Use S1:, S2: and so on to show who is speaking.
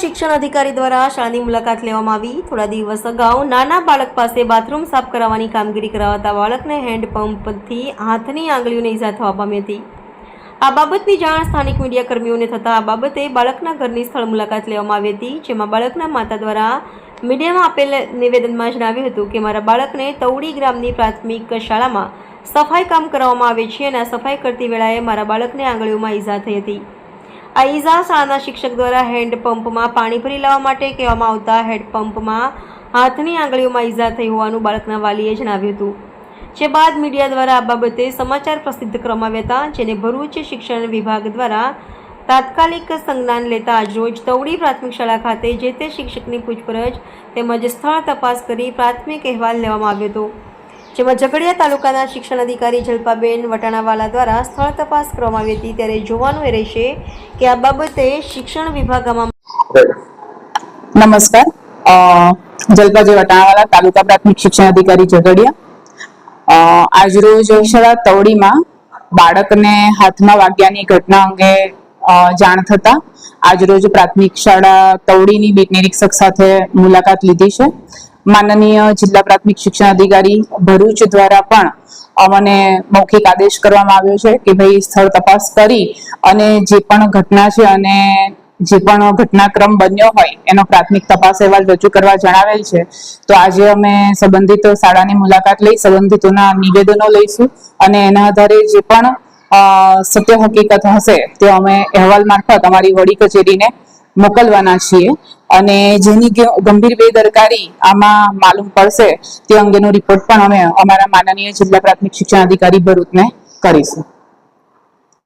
S1: શિક્ષણ અધિકારી દ્વારા શાળાની મુલાકાત લેવામાં આવી. થોડા દિવસ અગાઉ નાના બાળક પાસે બાથરૂમ સાફ કરાવવાની કામગીરી કરાવતા બાળકને હેન્ડપંપથી હાથની આંગળીઓને ઈજા થવા પામી હતી. આ બાબતની જાણ સ્થાનિક મીડિયા કર્મીઓને થતાં આ બાબતે બાળકના ઘરની સ્થળ મુલાકાત લેવામાં આવી હતી, જેમાં બાળકના માતા દ્વારા મીડિયામાં આપેલ નિવેદનમાં જણાવ્યું હતું કે, મારા બાળકને તૌડી ગ્રામની પ્રાથમિક શાળામાં સફાઈ કામ કરવામાં આવે છે અને આ સફાઈ કરતી વેળાએ મારા બાળકને આંગળીઓમાં ઈજા થઈ હતી. આ શાળાના શિક્ષક દ્વારા હેન્ડપંપમાં પાણી ભરી લાવવા માટે કહેવામાં આવતા હેન્ડપંપમાં હાથની આંગળીઓમાં ઈજા થઈ હોવાનું બાળકના વાલીએ જણાવ્યું હતું. જે બાદ મીડિયા દ્વારા આ બાબતે સમાચાર પ્રસિદ્ધ કરવામાં આવ્યા હતા, જેને ભરૂચ શિક્ષણ વિભાગ દ્વારા તાત્કાલિક સંજ્ઞાન લેતા આજરોજ તવડી પ્રાથમિક શાળા ખાતે જે તે શિક્ષકની પૂછપરછ તેમજ સ્થળ તપાસ કરી પ્રાથમિક અહેવાલ લેવામાં આવ્યો હતો. જેમાં ઝઘડિયા તાલુકાના શિક્ષણ અધિકારી જલ્પાબેન વટાણાવાલા દ્વારા સ્થળ તપાસ કરવામાં આવી હતી. ત્યારે જોવાનું એ રહેશે કે આ બાબતે શિક્ષણ વિભાગમાં
S2: નમસ્કાર. જલપાજી વટાણાવાલા તાલુકા પ્રાથમિક શિક્ષણ અધિકારી ઝઘડિયા. આજરોજ શાળા તવડીમાં બાળકને હાથમાં વાગ્યાની ઘટના અંગે જાણ થતા આજરોજ પ્રાથમિક શાળા તવડીની બીટ નિરીક્ષક સાથે મુલાકાત લીધી છે. માનનીય જિલ્લા પ્રાથમિક શિક્ષણ અધિકારી ભરૂચ દ્વારા પણ અમને મૌખિક આદેશ કરવામાં આવ્યો છે કે ભાઈ સ્થળ તપાસ કરી અને જે પણ ઘટના છે અને જે પણ ઘટનાક્રમ બન્યો હોય એનો પ્રાથમિક તપાસ અહેવાલ રજૂ કરવા જણાવેલ છે. તો આજે અમે સંબંધિત શાળાની મુલાકાત લઈ સંબંધિતોના નિવેદનો લઈશું અને એના આધારે જે પણ સત્ય હકીકત હશે તે અમે અહેવાલ મારફત અમારી વડી કચેરીને મોકલવાના છીએ. અને જેની ગંભીર બેદરકારી આમાં માલુમ પડશે તે અંગેનો રિપોર્ટ પણ અમે અમારા માનનીય જિલ્લા પ્રાથમિક શિક્ષણ અધિકારી ભરૂચને કરીશું.